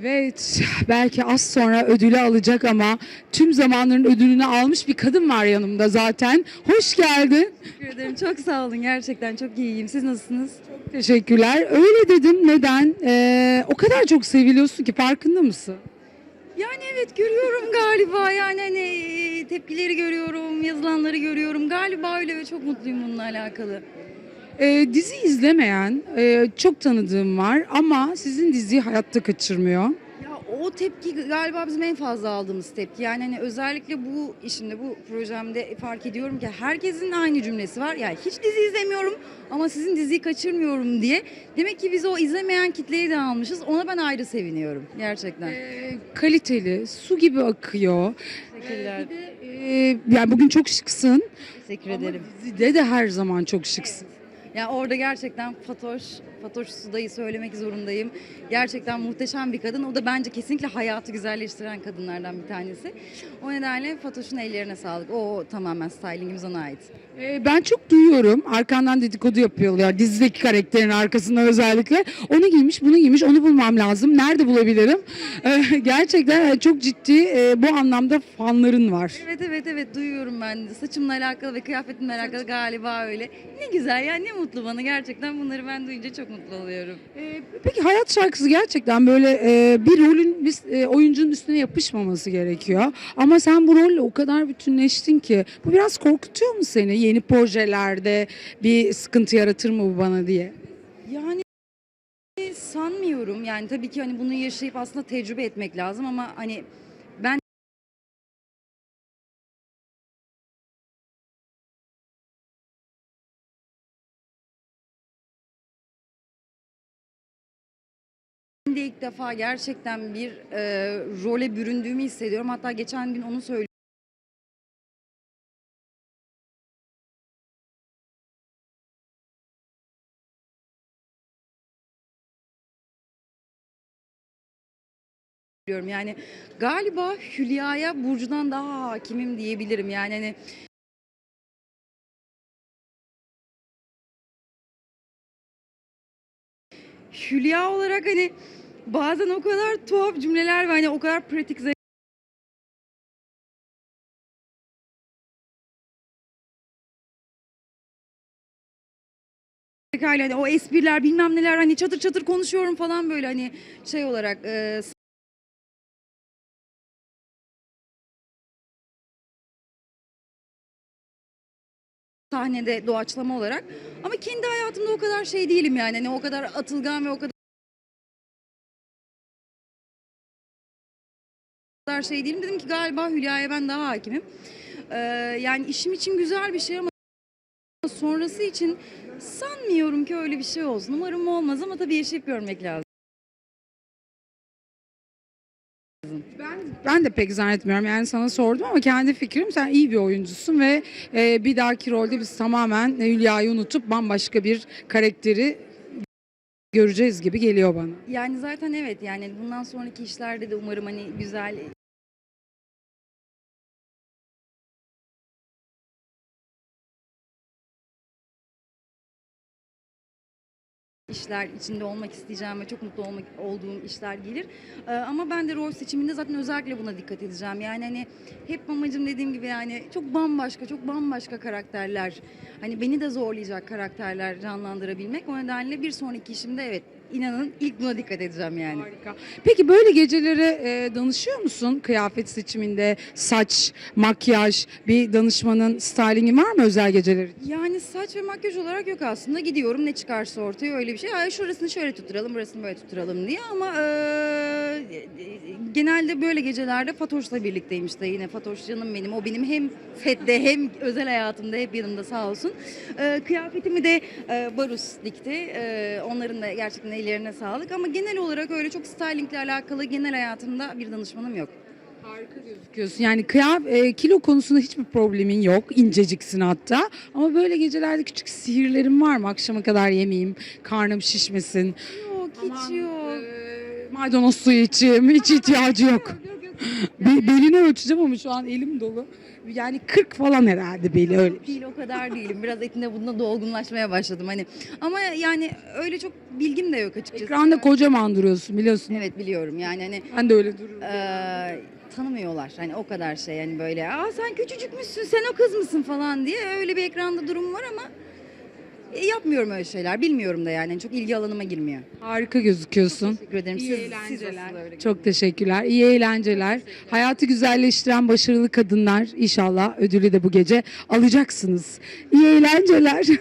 Evet, belki az sonra ödülü alacak ama tüm zamanların ödülünü almış bir kadın var yanımda zaten. Hoş geldin. Teşekkür ederim. Çok sağ olun. Gerçekten çok iyiyim. Siz nasılsınız? Teşekkürler. Öyle dedim. Neden? Ee, o kadar çok seviliyorsun ki farkında mısın? Yani evet görüyorum galiba. Yani hani e, tepkileri görüyorum, yazılanları görüyorum. Galiba öyle ve çok mutluyum bununla alakalı. Ee, dizi izlemeyen e, çok tanıdığım var ama sizin diziyi hayatta kaçırmıyor. Ya o tepki galiba bizim en fazla aldığımız tepki. Yani hani özellikle bu işimde, bu projemde fark ediyorum ki herkesin aynı cümlesi var. Yani hiç dizi izlemiyorum ama sizin diziyi kaçırmıyorum diye. Demek ki biz o izlemeyen kitleyi de almışız. Ona ben ayrı seviniyorum gerçekten. Ee, kaliteli, su gibi akıyor. Teşekkürler. Ee, yani bugün çok şıksın. Teşekkür Ama ederim. dizide de her zaman çok şıksın. Ya orada gerçekten Fatoş, Fatoş Suda'yı söylemek zorundayım. Gerçekten muhteşem bir kadın. O da bence kesinlikle hayatı güzelleştiren kadınlardan bir tanesi. O nedenle Fatoş'un ellerine sağlık. O tamamen stylingimiz ona ait. Ee, ben çok duyuyorum. Arkandan dedikodu yapıyorlar. Dizideki karakterin arkasından özellikle. Onu giymiş, bunu giymiş. Onu bulmam lazım. Nerede bulabilirim? Ee, gerçekten çok ciddi e, bu anlamda fanların var. Evet evet evet duyuyorum ben de. Saçımla alakalı ve kıyafetimle alakalı galiba öyle. Ne güzel ya ne mutlu bana gerçekten bunları ben duyunca çok mutlu oluyorum. Ee, peki hayat şarkısı gerçekten böyle e, bir rolün bir e, oyuncunun üstüne yapışmaması gerekiyor. Ama sen bu rolle o kadar bütünleştin ki bu biraz korkutuyor mu seni? Yeni projelerde bir sıkıntı yaratır mı bu bana diye? Yani sanmıyorum. Yani tabii ki hani bunu yaşayıp aslında tecrübe etmek lazım ama hani de ilk defa gerçekten bir e, role büründüğümü hissediyorum. Hatta geçen gün onu söylüyorum. Yani galiba Hülya'ya Burcu'dan daha hakimim diyebilirim. Yani hani Hülya olarak hani bazen o kadar tuhaf cümleler ve hani o kadar pratik zekayla hani o espriler bilmem neler hani çatır çatır konuşuyorum falan böyle hani şey olarak e, sahnede doğaçlama olarak. Ama kendi hayatımda o kadar şey değilim yani hani o kadar atılgan ve o kadar şey değilim dedim ki galiba Hülya'ya ben daha hakimim. Ee, yani işim için güzel bir şey ama sonrası için sanmıyorum ki öyle bir şey olsun. Umarım olmaz ama tabii yaşayıp görmek lazım. Ben, ben de pek zannetmiyorum. Yani sana sordum ama kendi fikrim sen iyi bir oyuncusun ve e, bir dahaki rolde biz tamamen Hülya'yı unutup bambaşka bir karakteri göreceğiz gibi geliyor bana. Yani zaten evet yani bundan sonraki işlerde de umarım hani güzel işler içinde olmak isteyeceğim ve çok mutlu olmak olduğum işler gelir. Ee, ama ben de rol seçiminde zaten özellikle buna dikkat edeceğim. Yani hani hep amacım dediğim gibi yani çok bambaşka, çok bambaşka karakterler. Hani beni de zorlayacak karakterler canlandırabilmek. O nedenle bir sonraki işimde evet inanın ilk buna dikkat edeceğim yani. Harika. Peki böyle gecelere e, danışıyor musun? Kıyafet seçiminde, saç, makyaj, bir danışmanın stylingi var mı özel geceler için? Yani saç ve makyaj olarak yok aslında. Gidiyorum ne çıkarsa ortaya öyle bir şey. Ay şurasını şöyle tutturalım, burasını böyle tutturalım diye ama eee, genelde böyle gecelerde Fatoş'la birlikteyim işte yine Fatoş canım benim. O benim hem sette hem özel hayatımda hep yanımda sağ olsun. Eee, kıyafetimi de eee, Barus dikti. Eee, onların da gerçekten ellerine sağlık ama genel olarak öyle çok stylingle alakalı genel hayatımda bir danışmanım yok. Harika gözüküyorsun. Yani kıyaf, e, kilo konusunda hiçbir problemin yok. İnceciksin hatta. Ama böyle gecelerde küçük sihirlerin var mı? Akşama kadar yemeyeyim, karnım şişmesin. Yok hiç Aman, yok. e, maydanoz suyu içeyim, hiç ihtiyacı yok. Be- belini ölçeceğim ama şu an elim dolu. Yani 40 falan herhalde beli öyle. şey. Değil o kadar değilim. Biraz etinde bunda dolgunlaşmaya başladım hani. Ama yani öyle çok bilgim de yok açıkçası. Ekranda kocaman duruyorsun biliyorsun. Evet biliyorum yani hani Ben de öyle dururum. eee, tanımıyorlar. Hani o kadar şey yani böyle aa sen küçücükmüşsün sen o kız mısın falan diye öyle bir ekranda durum var ama e, yapmıyorum öyle şeyler. Bilmiyorum da yani Hani çok ilgi alanıma girmiyor. Harika gözüküyorsun. Teşekkür ederim. İyi Siz, siz eğlenceler. asıl öyle Çok teşekkürler. İyi eğlenceler. Hayatı güzelleştiren başarılı kadınlar inşallah ödülü de bu gece alacaksınız. İyi eğlenceler.